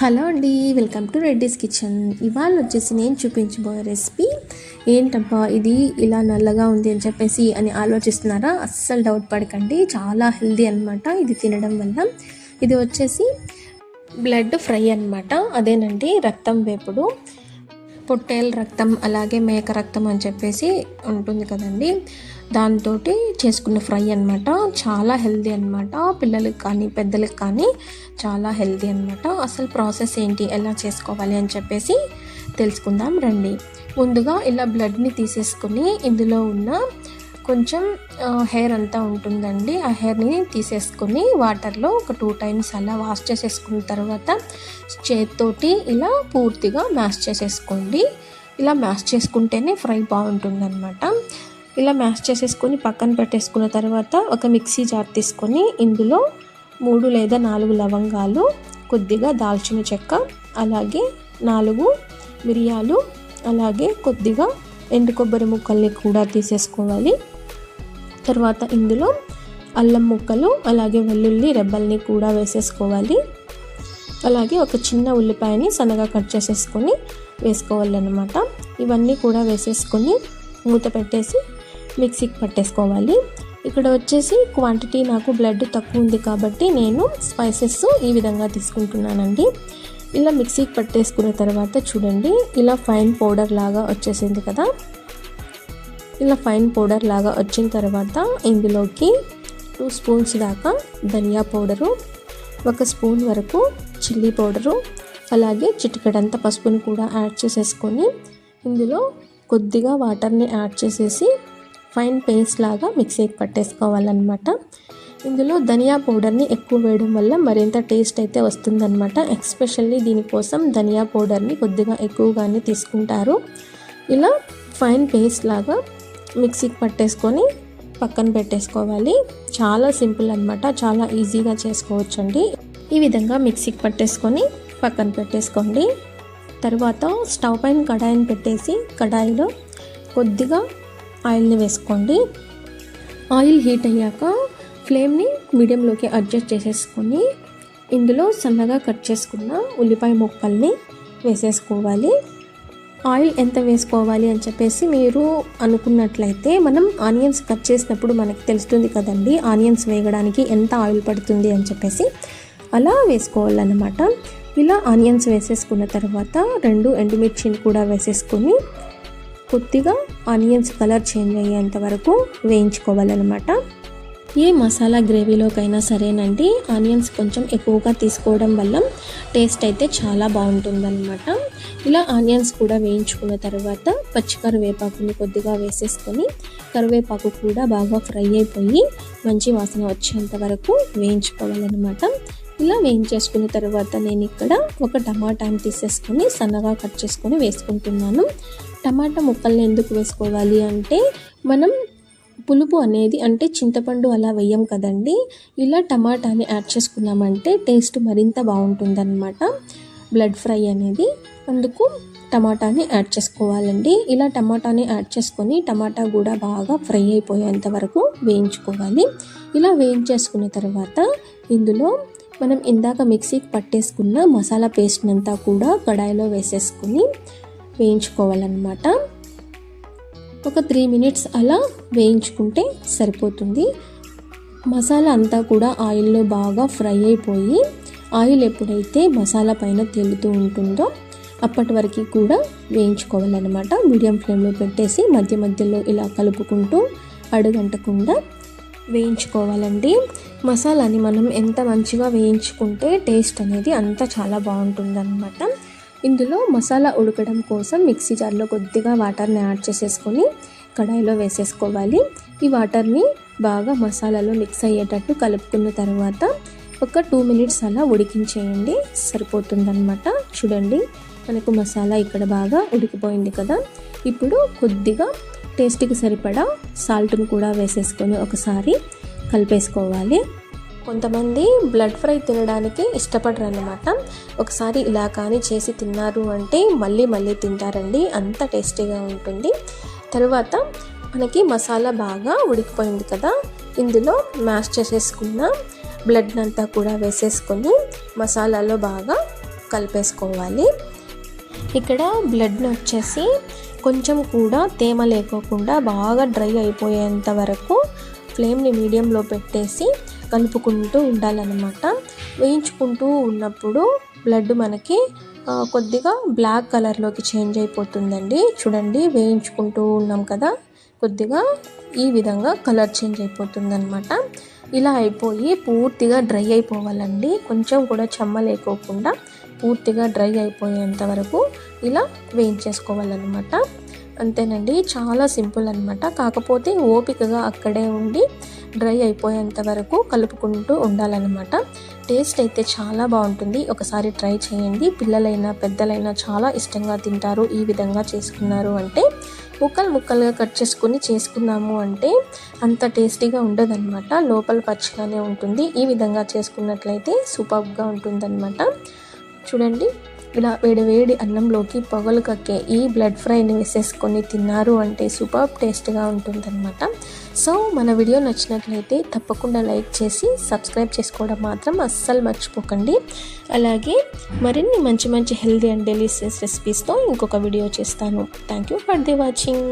Hello అండి welcome to Reddy's kitchen. ఇవాళ వచ్చేసి నేను చూపించబోయే రెసిపీ ఏంటబ్బా ఇది? ఇలా నల్లగా ఉంది అని చెప్పేసి అని ఆలోచిస్తున్నారా? అస్సలు డౌట్ పడకండి చాలా హెల్దీ అనమాట ఇది తినడం వల్ల. ఇది వచ్చేసి బ్లడ్ ఫ్రై అనమాట అదేనండి రక్తం వేపుడు. పొట్టేల రక్తం అలాగే మేక రక్తం అని చెప్పేసి ఉంటుంది కదండి. దాంతో చేసుకున్న ఫ్రై అనమాట చాలా హెల్దీ అనమాట పిల్లలకి కానీ పెద్దలకు కానీ చాలా హెల్దీ అనమాట అసలు ప్రాసెస్ ఏంటి? ఎలా చేసుకోవాలి? అని చెప్పేసి తెలుసుకుందాం రండి. ముందుగా ఇలా బ్లడ్ని తీసేసుకుని ఇందులో ఉన్న కొంచెం హెయిర్ అంతా ఉంటుందండి. ఆ హెయిర్ని తీసేసుకొని వాటర్లో ఒక టూ టైమ్స్ అలా వాష్ చేసేసుకున్న తర్వాత చేతితోటి ఇలా పూర్తిగా మ్యాష్ చేసేసుకోండి. ఇలా మ్యాష్ చేసుకుంటేనే ఫ్రై బాగుంటుందన్నమాట. ఇలా మ్యాష్ చేసేసుకొని పక్కన పెట్టేసుకున్న తర్వాత ఒక మిక్సీ జార్ తీసుకొని ఇందులో మూడు లేదా నాలుగు లవంగాలు కొద్దిగా దాల్చిన చెక్క అలాగే నాలుగు మిరియాలు అలాగే కొద్దిగా ఎండు కొబ్బరి ముక్కల్ని కూడా తీసేసుకోవాలి. తర్వాత ఇందులో అల్లం ముక్కలు అలాగే వెల్లుల్లి రెబ్బల్ని కూడా వేసేసుకోవాలి. అలాగే ఒక చిన్న ఉల్లిపాయని సన్నగా కట్ చేసేసుకొని వేసుకోవాలన్నమాట. ఇవన్నీ కూడా వేసేసుకొని మూత పెట్టేసి మిక్సీకి పట్టేసుకోవాలి. ఇక్కడ వచ్చేసి క్వాంటిటీ నాకు బ్లడ్ తక్కువ ఉంది కాబట్టి నేను స్పైసెస్ ఈ విధంగా తీసుకుంటున్నానండి. ఇలా మిక్సీకి పట్టేసుకున్న తర్వాత చూడండి ఇలా ఫైన్ పౌడర్ లాగా వచ్చేసింది కదా. ఇలా ఫైన్ పౌడర్ లాగా వచ్చిన తర్వాత ఇందులోకి టూ స్పూన్స్ దాకా ధనియా పౌడరు ఒక స్పూన్ వరకు చిల్లీ పౌడరు అలాగే చిటికడంత పసుపుని కూడా యాడ్ చేసేసుకొని ఇందులో కొద్దిగా వాటర్ని యాడ్ చేసేసి ఫైన్ పేస్ట్ లాగా మిక్సీకి పట్టేసుకోవాలన్నమాట. ఇందులో ధనియా పౌడర్ని ఎక్కువ వేయడం వల్ల మరింత టేస్ట్ అయితే వస్తుందన్నమాట. ఎక్స్పెషల్లీ దీనికోసం ధనియా పౌడర్ని కొద్దిగా ఎక్కువగానే తీసుకుంటారు. ఇలా ఫైన్ పేస్ట్ లాగా మిక్సీకి పట్టేసుకొని పక్కన పెట్టేసుకోవాలి. చాలా సింపుల్ అనమాట చాలా ఈజీగా చేసుకోవచ్చండి. ఈ విధంగా మిక్సీకి పట్టేసుకొని పక్కన పెట్టేసుకోండి. తర్వాత స్టవ్ పైన కడాయిని పెట్టేసి కడాయిలో కొద్దిగా ఆయిల్ని వేసుకోండి. ఆయిల్ హీట్ అయ్యాక ఫ్లేమ్ని మీడియంలోకి అడ్జస్ట్ చేసేసుకొని ఇందులో సన్నగా కట్ చేసుకున్న ఉల్లిపాయ ముక్కల్ని వేసేసుకోవాలి. ఆయిల్ ఎంత వేసుకోవాలి అని చెప్పేసి మీరు అనుకున్నట్లయితే మనం ఆనియన్స్ కట్ చేసినప్పుడు మనకి తెలుస్తుంది కదండి ఆనియన్స్ వేయడానికి ఎంత ఆయిల్ పడుతుంది అని చెప్పేసి. అలా వేసుకోవాలన్నమాట. ఇలా ఆనియన్స్ వేసేసుకున్న తర్వాత రెండు ఎండుమిర్చిని కూడా వేసేసుకొని కొద్దిగా ఆనియన్స్ కలర్ చేంజ్ అయ్యేంత వరకు వేయించుకోవాలన్నమాట. ఏ మసాలా గ్రేవీలోకైనా సరేనండి ఆనియన్స్ కొంచెం ఎక్కువగా తీసుకోవడం వల్ల టేస్ట్ అయితే చాలా బాగుంటుందన్నమాట. ఇలా ఆనియన్స్ కూడా వేయించుకున్న తర్వాత పచ్చి కరివేపాకుని కొద్దిగా వేసేసుకొని కరివేపాకు కూడా బాగా ఫ్రై అయిపోయి మంచి వాసన వచ్చేంత వరకు వేయించుకోవాలన్నమాట. ఇలా వేయించేసుకున్న తర్వాత నేను ఇక్కడ ఒక టమాటాని తీసేసుకొని సన్నగా కట్ చేసుకొని వేసుకుంటున్నాను. టమాటా ముక్కల్ని ఎందుకు వేసుకోవాలి అంటే మనం పులుపు అనేది అంటే చింతపండు అలా వేయం కదండి. ఇలా టమాటాని యాడ్ చేసుకున్నామంటే టేస్ట్ మరింత బాగుంటుందన్నమాట. బ్లడ్ ఫ్రై అనేది అందుకు టమాటాని యాడ్ చేసుకోవాలండి. ఇలా టమాటాని యాడ్ చేసుకొని టమాటా కూడా బాగా ఫ్రై అయిపోయేంత వరకు వేయించుకోవాలి. ఇలా వేయించేసుకున్న తర్వాత ఇందులో మనం ఇందాక మిక్సీకి పట్టేసుకున్న మసాలా పేస్ట్నంతా కూడా కడాయిలో వేసేసుకుని వేయించుకోవాలన్నమాట. ఒక త్రీ మినిట్స్ అలా వేయించుకుంటే సరిపోతుంది. మసాలా అంతా కూడా ఆయిల్లో బాగా ఫ్రై అయిపోయి ఆయిల్ ఎప్పుడైతే మసాలా పైన తేలుతూ ఉంటుందో అప్పటి వరకు కూడా వేయించుకోవాలన్నమాట. మీడియం ఫ్లేమ్లో పెట్టేసి మధ్య మధ్యలో ఇలా కలుపుకుంటూ అడుగంటకుండా వేయించుకోవాలండి. మసాలాని మనం ఎంత మంచిగా వేయించుకుంటే టేస్ట్ అనేది అంత చాలా బాగుంటుందన్నమాట. ఇందులో మసాలా ఉడకడం కోసం మిక్సీ జార్లో కొద్దిగా వాటర్ని యాడ్ చేసేసుకొని కడాయిలో వేసేసుకోవాలి. ఈ వాటర్ని బాగా మసాలాలో మిక్స్ అయ్యేటట్టు కలుపుకున్న తర్వాత ఒక టూ మినిట్స్ అలా ఉడికించేయండి. సరిపోతుందన్నమాట. చూడండి మనకు మసాలా ఇక్కడ బాగా ఉడికిపోయింది కదా. ఇప్పుడు కొద్దిగా టేస్ట్కి సరిపడా సాల్ట్ని కూడా వేసేసుకొని ఒకసారి కలిపేసుకోవాలి. కొంతమంది బ్లడ్ ఫ్రై తినడానికి ఇష్టపడరు అన్నమాట ఒకసారి ఇలా కానీ చేసి తిన్నారు అంటే మళ్ళీ మళ్ళీ తింటారండి. అంత టేస్టీగా ఉంటుంది. తర్వాత మనకి మసాలా బాగా ఉడికిపోయింది కదా ఇందులో మ్యాష్ చేసేసుకున్న బ్లడ్ అంతా కూడా వేసేసుకొని మసాలాలో బాగా కలిపేసుకోవాలి. ఇక్కడ బ్లడ్ని వచ్చేసి కొంచెం కూడా తేమ లేకోకుండా బాగా డ్రై అయిపోయేంత వరకు ఫ్లేమ్ని మీడియంలో పెట్టేసి కలుపుకుంటూ ఉండాలన్నమాట. వేయించుకుంటూ ఉన్నప్పుడు బ్లడ్ మనకి కొద్దిగా బ్లాక్ కలర్లోకి చేంజ్ అయిపోతుందండి. చూడండి వేయించుకుంటూ ఉన్నాం కదా కొద్దిగా ఈ విధంగా కలర్ చేంజ్ అయిపోతుందన్నమాట. ఇలా అయిపోయి పూర్తిగా డ్రై అయిపోవాలండి. కొంచెం కూడా చెమ్మ లేకోకుండా పూర్తిగా డ్రై అయిపోయేంత వరకు ఇలా వేయించేసుకోవాలన్నమాట. అంతేనండి చాలా సింపుల్ అనమాట కాకపోతే ఓపికగా అక్కడే ఉండి డ్రై అయిపోయేంత వరకు కలుపుకుంటూ ఉండాలన్నమాట. టేస్ట్ అయితే చాలా బాగుంటుంది. ఒకసారి ట్రై చేయండి. పిల్లలైనా పెద్దలైనా చాలా ఇష్టంగా తింటారు ఈ విధంగా చేసుకున్నారు అంటే. ముక్కలు ముక్కలుగా కట్ చేసుకుని చేసుకున్నాము అంటే అంత టేస్టీగా ఉండదన్నమాట. లోపల పచ్చిగానే ఉంటుంది. ఈ విధంగా చేసుకున్నట్లయితే సూపర్గా ఉంటుందన్నమాట. చూడండి. ఇలా వేడి వేడి అన్నంలోకి పొగలు కక్కే ఈ బ్లడ్ ఫ్రైని వేసేసుకొని తిన్నారు అంటే సూపర్ టేస్ట్గా ఉంటుందన్నమాట. సో మన వీడియో నచ్చినట్లయితే తప్పకుండా లైక్ చేసి సబ్స్క్రైబ్ చేసుకోవడం మాత్రం అస్సలు మర్చిపోకండి. అలాగే మరిన్ని మంచి మంచి హెల్దీ అండ్ డెలిషియస్ రెసిపీస్తో ఇంకొక వీడియో చేస్తాను. Thank you for the watching